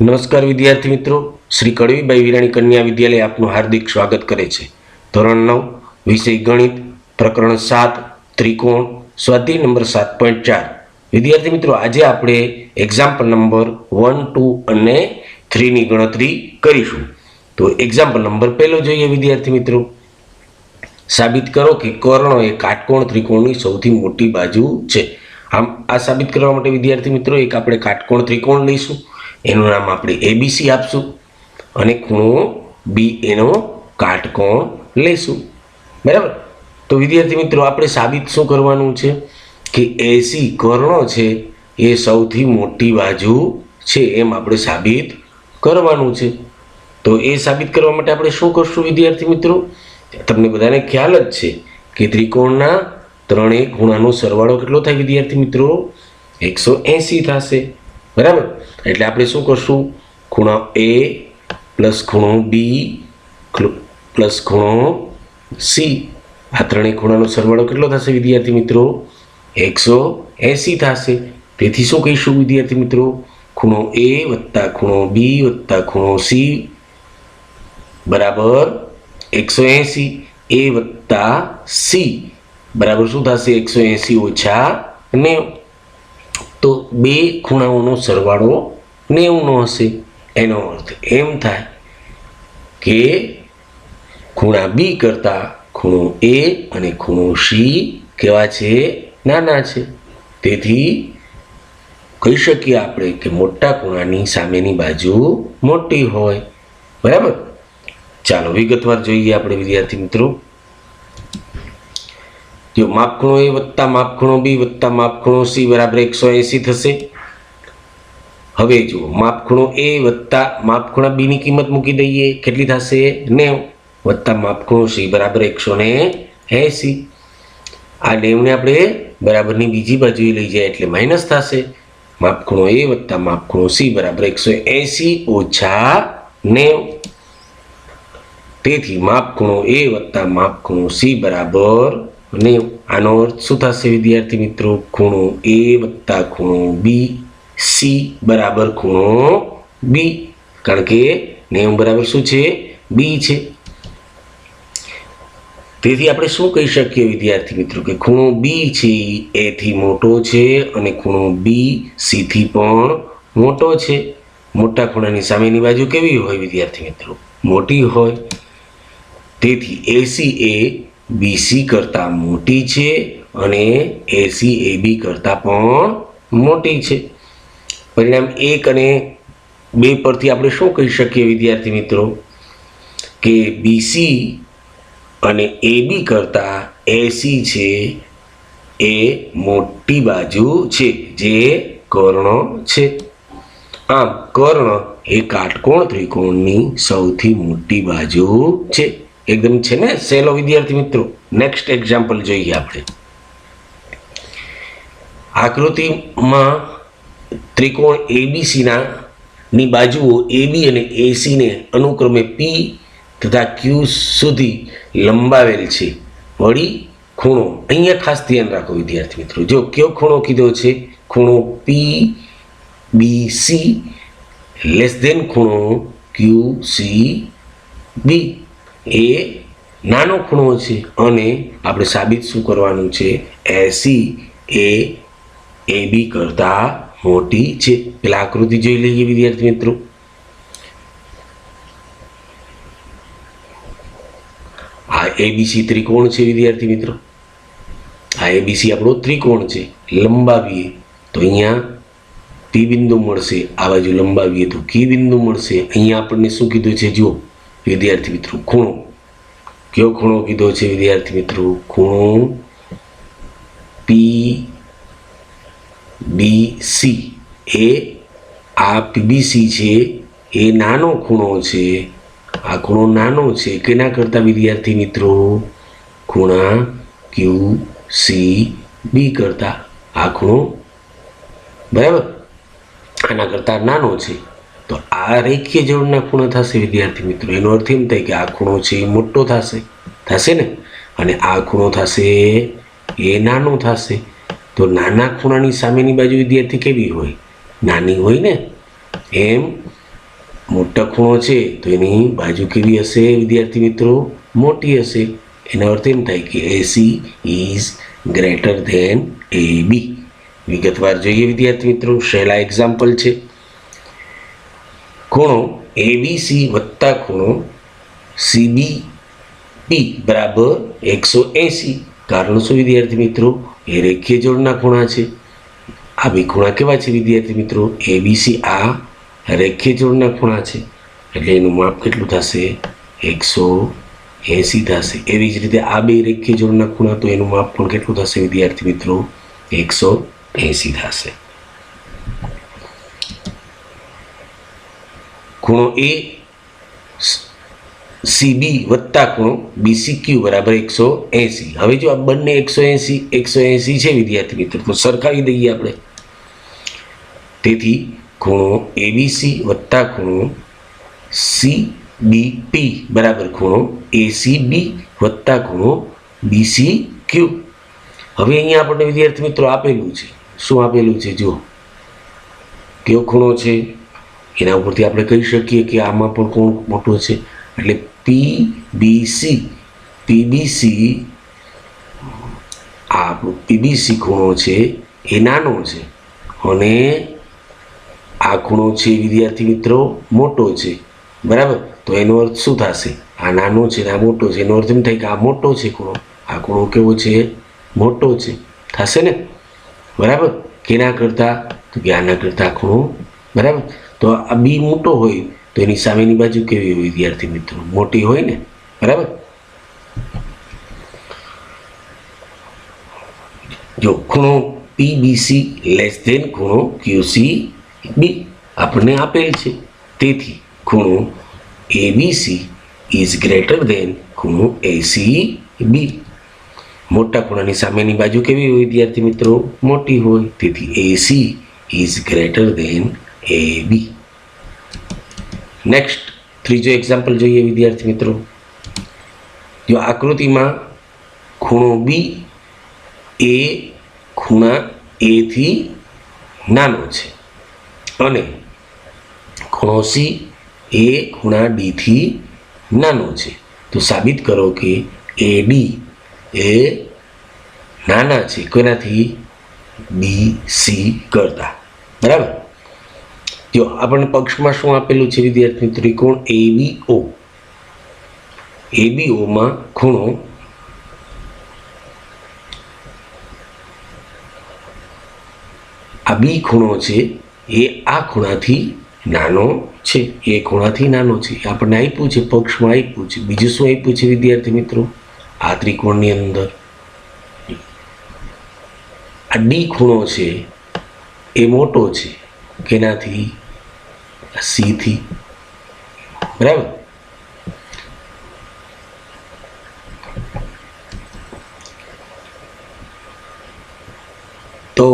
નમસ્કાર વિદ્યાર્થી મિત્રો. શ્રી કડવીબાઈ વિરાણી કન્યા વિદ્યાલય આપનું હાર્દિક સ્વાગત કરે છે. ધોરણ નવ, વિષય ગણિત, પ્રકરણ સાત, ત્રિકોણ, સ્વાધ્યાય નંબર સાત પોઈન્ટ ચાર. વિદ્યાર્થી મિત્રો, આજે આપણે એક્ઝામ્પલ નંબર વન ટુ અને થ્રીની ગણતરી કરીશું. તો એક્ઝામ્પલ નંબર પહેલો જોઈએ વિદ્યાર્થી મિત્રો. સાબિત કરો કે કર્ણ એ કાટકોણ ત્રિકોણની સૌથી મોટી બાજુ છે. આમ આ સાબિત કરવા માટે વિદ્યાર્થી મિત્રો, એક આપણે કાટકોણ ત્રિકોણ લઈશું. એનું નામ આપણે એબીસી આપશું અને ખૂણો બી એનો કાટકોણ લઈશું બરાબર? તો વિદ્યાર્થી મિત્રો, આપણે સાબિત શું કરવાનું છે? કે એસી કર્ણો છે, એ સૌથી મોટી બાજુ છે, એમ આપણે સાબિત કરવાનું છે. તો એ સાબિત કરવા માટે આપણે શું કરશું વિદ્યાર્થી મિત્રો? તમને બધાને ખ્યાલ જ છે કે ત્રિકોણના ત્રણેય ખૂણાનો સરવાળો કેટલો થાય વિદ્યાર્થી મિત્રો? એકસો એંસી થશે. બરાબર? એટલે આપણે શું કરશું? ખૂણો એ પ્લસ ખૂણો બી પ્લસ ખૂણો સી આ ત્રણેય ખૂણાનો સરવાળો કેટલો થશે વિદ્યાર્થી મિત્રો? એકસો એંસી થશે. તેથી શું કહીશું વિદ્યાર્થી મિત્રો? ખૂણો એ વત્તા ખૂણો બી વત્તા ખૂણો સી બરાબર? એકસો એંસી. એ વત્તા સી બરાબર શું થશે? એકસો એંસી ઓછા નેવ. તો બે ખૂણાઓનો સરવાળો નેવુંનો હશે. એનો અર્થ એમ થાય કે ખૂણા બી કરતાં ખૂણો એ અને ખૂણો સી કેવા છે? નાના છે. તેથી કહી શકીએ આપણે કે મોટા ખૂણાની સામેની બાજુ મોટી હોય. બરાબર? ચાલો વિગતવાર જોઈએ આપણે વિદ્યાર્થી મિત્રો. જો માપખૂણો એ વત્તા માપખૂણો બી વત્તા માપખૂણો સી બરાબર એકસો એંસી થશે. હવે જુઓ માપખૂણો એ વત્તા માપખૂણા બીની કિંમત મૂકી દઈએ, કેટલી થશે? નેવ. વત્તા માપખૂણો સી બરાબર એકસો ને એંસી. આ નેવને આપણે બરાબરની બીજી બાજુએ લઈ જાય એટલે માઇનસ થશે. માપખૂણો એ વત્તા માપખૂણો સી બરાબર એકસો એંસી ઓછા નેવ. તેથી માપખૂણો એ વત્તા માપખૂણો સી બરાબર નેવ આનો અર્થ શું થશે, વિદ્યાર્થી મિત્રો? ખૂણો એ વત્તા ખૂણો બી સી બરાબર ખૂણો બી કારણ કે નેવ બરાબર શું છે? બી છે. તેથી આપણે શું કહી શકીએ વિદ્યાર્થી મિત્રો? કે ખૂણો બી છે એથી મોટો છે અને ખૂણો બી સીથી પણ મોટો છે. મોટા ખૂણાની સામેની બાજુ કેવી હોય વિદ્યાર્થી મિત્રો? મોટી હોય. તેથી એસી એ બીસી કરતાં મોટી છે અને એસી એ બી કરતાં પણ મોટી છે. પરિણામ એક અને બે પરથી આપણે શું કહી શકીએ વિદ્યાર્થી મિત્રો? કે બીસી અને એ બી કરતાં એસી છે એ મોટી બાજુ છે, જે કર્ણ છે. આમ કર્ણ એ કાટકોણ ત્રિકોણની સૌથી મોટી બાજુ છે. એકદમ છે ને સહેલો વિદ્યાર્થી મિત્રો નેક્સ્ટ એક્ઝામ્પલ જોઈએ આપણે. આકૃતિમાં ત્રિકોણ એબીસીના ની બાજુઓ એબી અને એસીને અનુક્રમે પી તથા ક્યુ સુધી લંબાવેલ છે. વળી ખૂણો, અહીંયા ખાસ ધ્યાન રાખો વિદ્યાર્થી મિત્રો. જો કયો ખૂણો કીધો છે? ખૂણો P B C less than ખૂણો ક્યુ સી બી એ નાનો ખૂણો છે અને આપણે સાબિત શું કરવાનું છે? એસી એ એ બી કરતાં મોટી છે. પેલા આકૃતિ જોઈ લઈએ વિદ્યાર્થી મિત્રો. આ એબીસી ત્રિકોણ છે વિદ્યાર્થી મિત્રો. આ એબીસી આપણો ત્રિકોણ છે. લંબાવીએ તો અહીંયા પી બિંદુ મળશે. આ બાજુ લંબાવીએ તો કી બિંદુ મળશે. અહીંયા આપણને શું કીધું છે? જુઓ. વિદ્યાર્થી મિત્રો, ખૂણો. કયો ખૂણો કીધો છે વિદ્યાર્થી મિત્રો? ખૂણો પી બી સી એ આ પીબીસી છે, એ નાનો ખૂણો છે. આ ખૂણો નાનો છે. કેના કરતાં વિદ્યાર્થી મિત્રો? ખૂણા ક્યુ સી બી કરતાં. આ ખૂણો બરાબર? આના કરતાં નાનો છે. તો આ રેખીય જોડના ખૂણા થશે, વિદ્યાર્થી મિત્રો. એનો અર્થ એમ થાય કે આ ખૂણો છે એ મોટો થશે. થશે ને? અને આ ખૂણો થશે એ નાનો થશે. તો નાના ખૂણાની સામેની બાજુ વિદ્યાર્થી કેવી હોય? નાની હોય ને? એમ મોટા ખૂણો છે, તો એની બાજુ કેવી હશે વિદ્યાર્થી મિત્રો? મોટી હશે. એનો અર્થ એમ થાય કે AC is greater than A B વિગતવાર જોઈએ વિદ્યાર્થી મિત્રો. સહેલા એક્ઝામ્પલ છે. ખૂણો એબીસી વત્તા ખૂણો સીબી પી બરાબર એકસો એંસી કારણ શું વિદ્યાર્થી મિત્રો? એ રેખીય જોડના ખૂણા છે. આ બે ખૂણા કેવા છે વિદ્યાર્થી મિત્રો? એબીસી આ રેખીય જોડના ખૂણા છે. એટલે એનું માપ કેટલું થશે? એકસો એંસી થશે. એવી જ રીતે આ બે રેખીય જોડના ખૂણા, તો એનું માપ પણ કેટલું થશે વિદ્યાર્થી મિત્રો? એકસો એંસી થશે. ખૂણો એ સીબી વત્તા ખૂણો બીસી ક્યુ બરાબર એકસો એંસી. હવે જો આ બંને એકસો એંસી એકસો એંસી છે વિદ્યાર્થી મિત્રો, તો સરખાવી દઈએ આપણે. તેથી ખૂણો એબીસી વત્તા ખૂણો સી બી પી બરાબર ખૂણો એસી બી વત્તા ખૂણો બીસી ક્યુ હવે અહીંયા આપણને વિદ્યાર્થી મિત્રો આપેલું છે. શું આપેલું છે? જો કયો ખૂણો છે? એના ઉપરથી આપણે કહી શકીએ કે આમાં પણ કોણ મોટો છે એટલે પી બી સી પીબીસી આ આપણું પીબીસી ખૂણો છે એ નાનો છે અને આ ખૂણો છે, વિદ્યાર્થી મિત્રો, મોટો છે. બરાબર? તો એનો અર્થ શું થશે? આ નાનો છે આ મોટો છે. એનો અર્થ એમ થાય કે આ મોટો છે ખૂણો. આ ખૂણો કેવો છે? મોટો છે. થશે ને? બરાબર? કેના કરતાં? તો કે આના કરતાં ખૂણો. બરાબર? તો આ બી મોટો હોય, તો એની સામેની બાજુ કેવી હોય વિદ્યાર્થી મિત્રો? મોટી હોય ને? બરાબર? જો, ખૂણો પીબીસી લેસ ધેન ખૂણો ક્યુસી બી આપણને આપેલ છે. તેથી ખૂણો એબીસી ઇઝ ગ્રેટર ધેન ખૂણો એસી બી મોટા ખૂણાની સામેની બાજુ કેવી હોય વિદ્યાર્થી મિત્રો? મોટી હોય. તેથી AC is greater than A B next ત્રીજો એક્ઝામ્પલ જોઈએ વિદ્યાર્થી મિત્રો. જો આકૃતિમાં ખૂણો બી એ ખૂણા એથી નાનો છે અને ખૂણો સી એ ખૂણા ડીથી નાનો છે. તો સાબિત કરો કે એ ડી એ નાના છે. કોનાથી? બી સી કરતા. બરાબર? જો આપણને પક્ષમાં શું આપેલું છે વિદ્યાર્થી ત્રિકોણ એ બી ઓ. એ બી ઓમાં ખૂણો આ બી ખૂણો છે, એ આ ખૂણાથી નાનો છે, એ ખૂણાથી નાનો છે. આપણને આપ્યું છે, પક્ષમાં આપ્યું છે. બીજું શું આપ્યું છે વિદ્યાર્થી મિત્રો? આ ત્રિકોણની અંદર. આ ડી ખૂણો છે, એ મોટો છે કેનાથી સીથી બરાબર? તો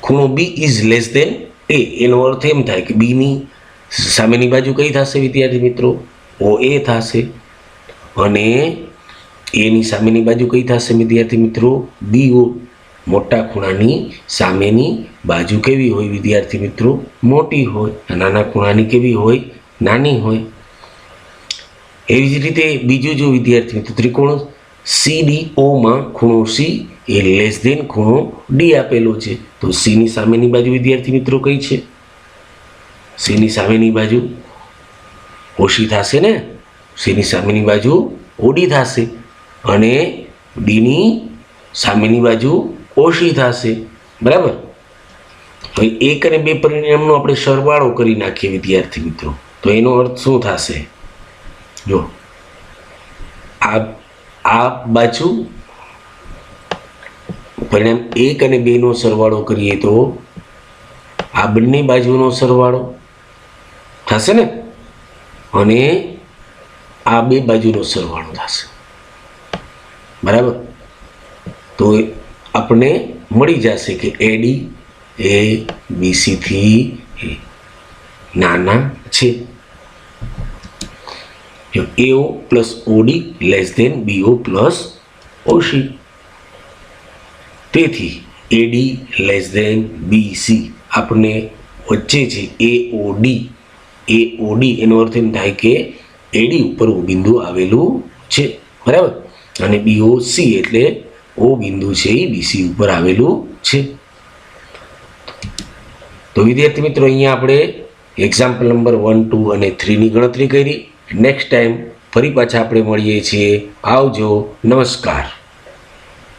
ખૂણો બી ઇઝ લેસ દેન એ એનો અર્થ એમ થાય કે બીની સામેની બાજુ કઈ થશે વિદ્યાર્થી મિત્રો? ઓ એ થશે. અને એની સામેની બાજુ કઈ થશે વિદ્યાર્થી મિત્રો? બી ઓ. મોટા ખૂણાની સામેની બાજુ કેવી હોય વિદ્યાર્થી મિત્રો? મોટી હોય નાના ખૂણાની કેવી હોય? નાની હોય. એવી જ રીતે બીજું જો વિદ્યાર્થી મિત્રો ત્રિકોણ સી ડી ઓમાં ખૂણો સી એ લેસ દેન ખૂણો ડી આપેલો છે. તો સીની સામેની બાજુ વિદ્યાર્થી મિત્રો કઈ છે? સીની સામેની બાજુ ઓછી થશે ને? સીની સામેની બાજુ ઓડી થશે. અને ડીની સામેની બાજુ ઓછી થશે. બરાબર? હવે એક અને બે પરિણામનો આપણે સરવાળો કરી નાખીએ વિદ્યાર્થી મિત્રો. તો એનો અર્થ શું થશે? જો, આ આ બાજુ પરિણામ એક અને બેનો સરવાળો કરીએ તો આ બંને બાજુનો સરવાળો થશે ને? અને આ બે બાજુનો સરવાળો થશે. બરાબર? તો આપણે મળી જશે કે એડી એ બીસીથી નાના છે. AO plus OD less than BO plus OC તેથી એડી લેસ ધેન બીસી આપણે વચ્ચે છે એ ઓડી એ ઓડી એનો અર્થ એમ થાય કે એડી ઉપર બિંદુ આવેલું છે. બરાબર? અને બીઓ સી એટલે ઓ બિંદુ છે એ બીસી ઉપર આવેલું છે. તો વિદ્યાર્થી મિત્રો, અહીંયા આપણે એક્ઝામ્પલ નંબર વન ટુ અને થ્રીની ગણતરી કરી. નેક્સ્ટ ટાઈમ ફરી પાછા આપણે મળીએ છીએ. આવજો. નમસ્કાર.